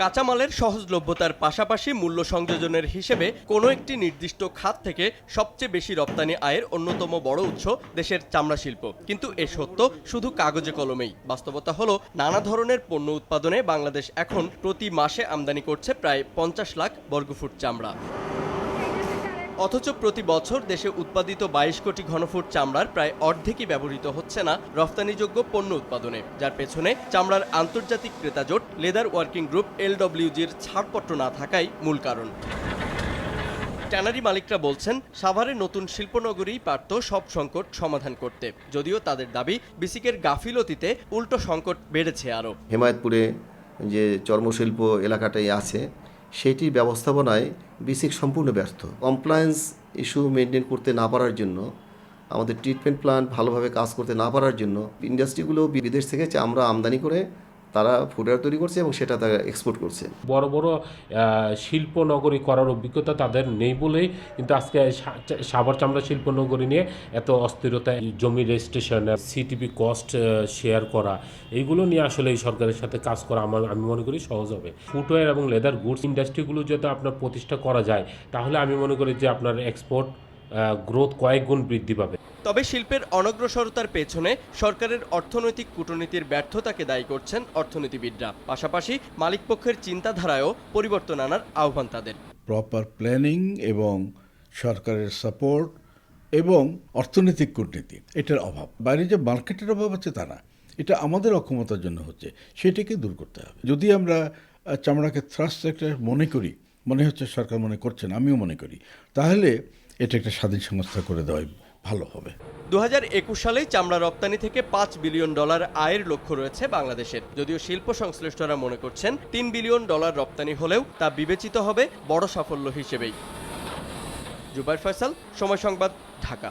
কাঁচামালের সহজলভ্যতার পাশাপাশি মূল্য সংযোজনের হিসেবে কোনো একটি নির্দিষ্ট খাত থেকে সবচেয়ে বেশি রপ্তানি আয়ের অন্যতম বড় উৎস দেশের চামড়া শিল্প। কিন্তু এ সত্য শুধু কাগজে কলমেই। বাস্তবতা হলো, নানা ধরনের পণ্য উৎপাদনে বাংলাদেশ এখন প্রতি মাসে আমদানি করছে প্রায় পঞ্চাশ লাখ বর্গফুট চামড়া। অথচ প্রতি বছর দেশে উৎপাদিত বাইশ কোটি ঘনফুট চামড়ার প্রায় অর্ধেকই ব্যবহৃত হচ্ছে না রফতানিযোগ্য পণ্য উৎপাদনে। যার পেছনে চামড়ার আন্তর্জাতিক ক্রেতাজোট লেদার ওয়ার্কিং গ্রুপ, এলডব্লিউজির ছাড়পত্র না থাকাই মূল কারণ। ট্যানারি মালিকরা বলছেন সাভারে নতুন শিল্পনগরী পারত সব সংকট সমাধান করতে। যদিও তাদের দাবি, বিসিকের গাফিলতিতে উল্টো সংকট বেড়েছে আরও। হেমায়তপুরে যে চর্মশিল্প এলাকাটাই আছে সেইটির ব্যবস্থাপনায় বিসিক সম্পূর্ণ ব্যর্থ। কমপ্লায়েন্স ইস্যু মেনটেন করতে না পারার জন্য, আমাদের ট্রিটমেন্ট প্ল্যান্ট ভালোভাবে কাজ করতে না পারার জন্য ইন্ডাস্ট্রিগুলো বিদেশ থেকে আমরা আমদানি করে তারা ফুডওয়্যার তৈরি করছে এবং সেটা তারা এক্সপোর্ট করছে। বড় বড় শিল্প নগরী করার অভিজ্ঞতা তাদের নেই বলেই কিন্তু আজকে সা- সাভার চামড়া শিল্প নগরী নিয়ে এত অস্থিরতা জমি রেজিস্ট্রেশন সিটিপি কস্ট শেয়ার করা, এইগুলো নিয়ে আসলে এই সরকারের সাথে কাজ করা আমার, আমি মনে করি সহজ হবে। ফুটওয়্যার এবং লেদার গুডস ইন্ডাস্ট্রিগুলো যদি আপনার প্রতিষ্ঠা করা যায়, তাহলে আমি মনে করি যে আপনার এক্সপোর্ট গ্রোথ কয়েক গুণ বৃদ্ধি পাবে। তবে শিল্পের অনগ্রসরতার পেছনে সরকারের অর্থনৈতিক কূটনীতির ব্যর্থতাকে দায়ী করছেন অর্থনীতিবিদরা। পাশাপাশি মালিকপক্ষের চিন্তাধারায়ও পরিবর্তন আনার আহ্বান তাদের। প্রপার প্ল্যানিং এবং সরকারের সাপোর্ট এবং অর্থনৈতিক কূটনীতি এটার অভাব। বাইরে যে মার্কেটের অভাব আছে তা না এটা আমাদের অক্ষমতার জন্য হচ্ছে সেটাকে দূর করতে হবে। যদি আমরা চামড়াকে থ্রাস্ট সেক্টর মনে করি মনে হচ্ছে সরকার মনে করছেন আমিও মনে করি তাহলে এটা একটা স্বাধীন সংস্থা করে দেওয়াই ভালো হবে। দু হাজার একুশ সালেই চামড়া রপ্তানি থেকে পাঁচ বিলিয়ন ডলার আয়ের লক্ষ্য রয়েছে বাংলাদেশের। যদিও শিল্প সংশ্লিষ্টরা মনে করছেন, তিন বিলিয়ন ডলার রপ্তানি হলেও তা বিবেচিত হবে বড় সাফল্য হিসেবেই। জুবাইর ফয়সাল, সময় সংবাদ, ঢাকা।